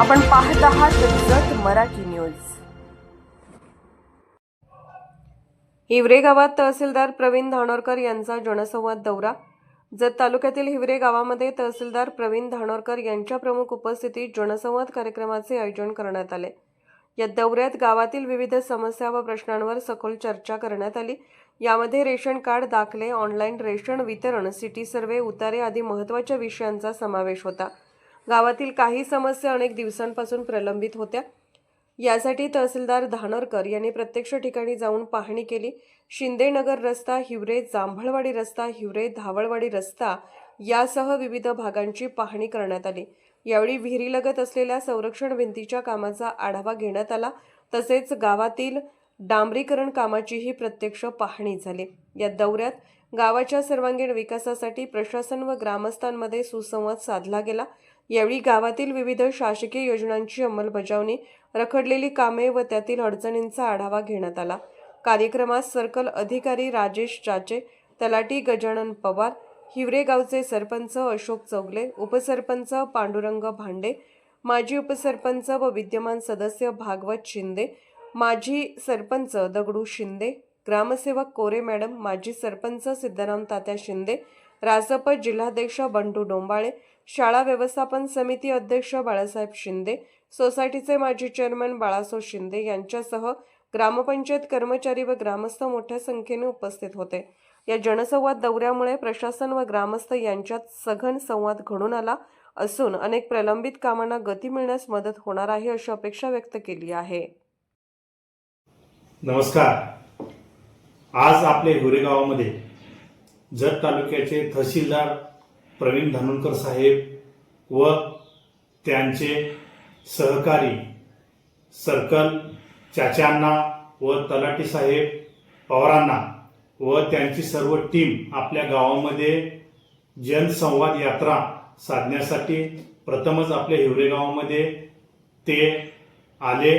आपण पाहत आहात जत मराठी न्यूज. हिवरे गावात तहसीलदार प्रवीण धानोरकर यांचा जनसंवाद दौरा. जत तालुक्यातील हिवरे गावामध्ये तहसीलदार प्रवीण धानोरकर यांच्या प्रमुख उपस्थितीत जनसंवाद कार्यक्रमाचे आयोजन करण्यात आले. या दौऱ्यात गावातील विविध समस्या व प्रश्नांवर सखोल चर्चा करण्यात आली. यामध्ये रेशन कार्ड दाखले ऑनलाईन रेशन वितरण सिटी सर्व्हे उतारे आदी महत्त्वाच्या विषयांचा समावेश होता. गावातील काही समस्या अनेक दिवसांपासून प्रलंबित होत्या. यासाठी तहसीलदार धानरकर यांनी प्रत्यक्ष ठिकाणी जाऊन पाहणी केली. शिंदेनगर रस्ता हिवरे जांभळवाडी रस्ता हिवरे धावळवाडी रस्ता यासह विविध भागांची पाहणी करण्यात आली. यावेळी विहिरीलगत असलेल्या संरक्षण भिंतीच्या कामाचा आढावा घेण्यात आला. तसेच गावातील डांबरीकरण कामाचीही प्रत्यक्ष पाहणी झाली. या दौऱ्यात गावाच्या सर्वांगीण विकासासाठी प्रशासन व ग्रामस्थांमध्ये सुसंवाद साधला गेला. यावेळी गावातील विविध शासकीय योजनांची अंमलबजावणी रखडलेली कामे व त्यातील अडचणींचा आढावा घेण्यात आला. कार्यक्रमात सर्कल अधिकारी राजेश चाचे तलाटी गजानन पवार हिवरे गावचे सरपंच अशोक चौगले उपसरपंच पांडुरंग भांडे माजी उपसरपंच व विद्यमान सदस्य भागवत शिंदे माजी सरपंच दगडू शिंदे ग्रामसेवक कोरे मॅडम माजी सरपंच सिद्धाराम तात्या शिंदे रासप जिल्हाध्यक्ष बंटू डोंबाळे शाळा व्यवस्थापन समिती अध्यक्ष बाळासाहेब शिंदे सोसायटीचे माजी चेअरमन बाळासो शिंदे यांच्यासह ग्रामपंचायत कर्मचारी व ग्रामस्थ मोठ्या संख्येने उपस्थित होते. या जनसंवाद दौऱ्यामुळे प्रशासन व ग्रामस्थ यांच्यात सघन संवाद घडून आला असून अनेक प्रलंबित कामांना गती मिळण्यास मदत होणार आहे अशी अपेक्षा व्यक्त केली आहे. नमस्कार. आज आपल्या गोरेगावामध्ये जत तालुक्याचे तहसीलदार प्रवीण धानोरकर साहेब व त्यांचे सहकारी सर्कल चाच्यांना व तलाठी साहेब पवारांना व त्यांची सर्व टीम आपल्या गावामध्ये जनसंवाद यात्रा साधण्यासाठी प्रथमच आपल्या हिवरे गावामध्ये ते आले.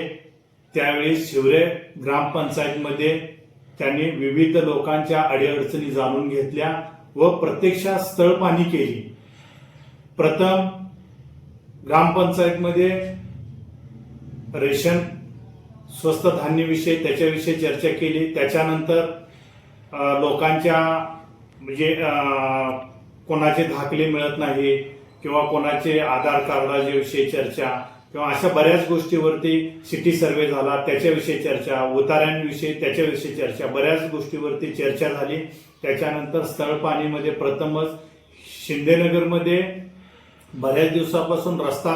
त्यावेळी शिवरे ग्रामपंचायतमध्ये त्यांनी विविध लोकांच्या अडीअडचणी जाणून घेतल्या. व प्रत्यक्षात स्थळ पाहणी केली. प्रथम ग्रामपंचायतमध्ये रेशन स्वस्त धान्यविषयी त्याच्याविषयी चर्चा केली. त्याच्यानंतर लोकांच्या म्हणजे कोणाचे दाखले मिळत नाही किंवा कोणाचे आधार कार्डाच्या विषयी चर्चा किंवा अशा बऱ्याच गोष्टीवरती सिटी सर्वे झाला त्याच्याविषयी चर्चा उताऱ्यांविषयी त्याच्याविषयी चर्चा बऱ्याच गोष्टीवरती चर्चा झाली. त्याच्यानंतर स्थळ पाणीमध्ये प्रथमच शिंदेनगरमध्ये बऱ्याच दिवसापासून रस्ता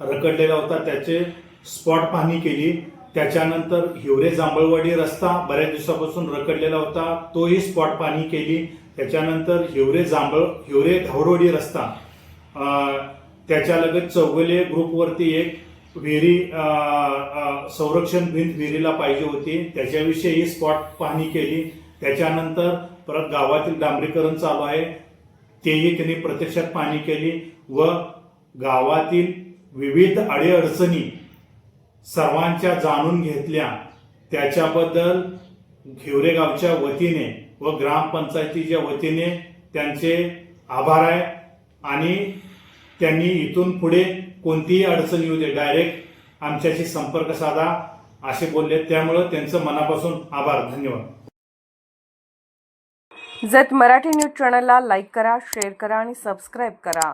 रखडलेला होता. त्याचे स्पॉट पाहणी केली. त्याच्यानंतर हिवरे जांभळवाडी रस्ता बऱ्याच दिवसापासून रखडलेला होता. तोही स्पॉट पाहणी केली. त्याच्यानंतर हिवरे जांभळ हिवरे धावरोडी रस्ता त्याच्यालगत चौगले ग्रुपवरती एक विहिरी संरक्षण भिंत विहिरीला पाहिजे होती. त्याच्याविषयी स्पॉट पाहणी केली. त्याच्यानंतर परत गावातील डांबरीकरण चालू आहे. तेही त्यांनी प्रत्यक्षात पाहणी केली व गावातील विविध अडीअडचणी सर्वांच्या जाणून घेतल्या. त्याच्याबद्दल घेवरे गावच्या वतीने व ग्रामपंचायतीच्या वतीने त्यांचे आभार आहे. आणि त्यांनी इथून पुढे कोणतीही अडचण येऊ दे डायरेक्ट आमच्याशी संपर्क साधा असे बोलले. त्यामुळं त्यांचं मनापासून आभार. धन्यवाद. जत मराठी न्यूज चॅनलला लाईक करा शेअर करा आणि सबस्क्राईब करा.